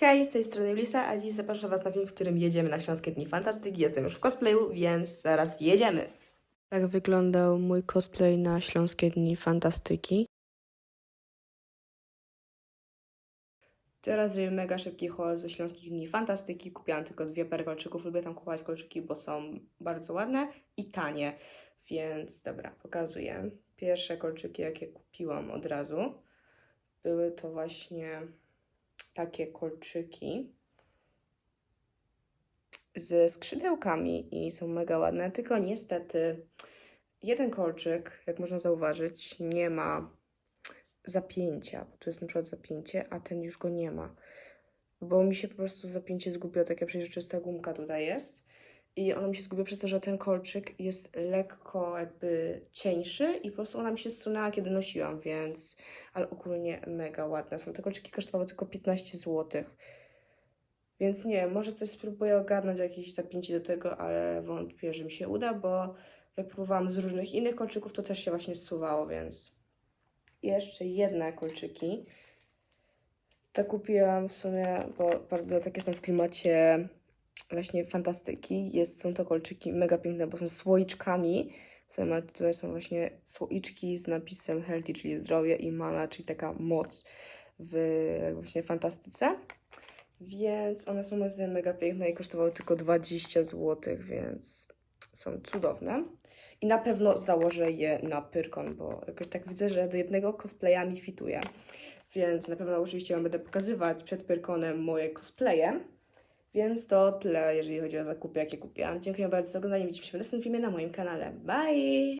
Hej, z tej strony Lisa, a dziś zapraszam Was na film, w którym jedziemy na Śląskie Dni Fantastyki. Jestem już w cosplayu, więc zaraz jedziemy. Tak wyglądał mój cosplay na Śląskie Dni Fantastyki. Teraz zrobię mega szybki haul ze Śląskich Dni Fantastyki. Kupiłam tylko dwie pary kolczyków. Lubię tam kupować kolczyki, bo są bardzo ładne i tanie. Więc dobra, pokazuję. Pierwsze kolczyki, jakie kupiłam od razu, były to właśnie takie kolczyki ze skrzydełkami i są mega ładne, tylko niestety jeden kolczyk, jak można zauważyć, nie ma zapięcia, bo tu jest na przykład zapięcie, a ten już go nie ma, bo mi się po prostu zapięcie zgubiło, taka przejrzysta gumka tutaj jest i ono mi się zgubiło przez to, że ten kolczyk jest lekko jakby cieńszy i po prostu ona mi się zsunęła, kiedy nosiłam, więc ale ogólnie mega ładne są. Te kolczyki kosztowały tylko 15 zł. Więc nie może coś spróbuję ogarnąć, jakieś zapięcie do tego, ale wątpię, że mi się uda, bo jak próbowałam z różnych innych kolczyków, to też się właśnie zsuwało, więc jeszcze jedne kolczyki. To kupiłam w sumie, bo bardzo takie są w klimacie właśnie fantastyki. Jest, są to kolczyki mega piękne, bo są słoiczkami. Same tutaj są właśnie słoiczki z napisem healthy, czyli zdrowie i mana, czyli taka moc w właśnie fantastyce. Więc one są moim zdaniem mega piękne i kosztowały tylko 20 zł, więc są cudowne. I na pewno założę je na Pyrkon, bo jakoś tak widzę, że do jednego cosplaya mi fituje. Więc na pewno oczywiście Wam będę pokazywać przed Pyrkonem moje cosplaye. Więc to tyle, jeżeli chodzi o zakupy, jakie kupiłam. Dziękuję bardzo za oglądanie. Widzimy się w następnym filmie na moim kanale. Bye!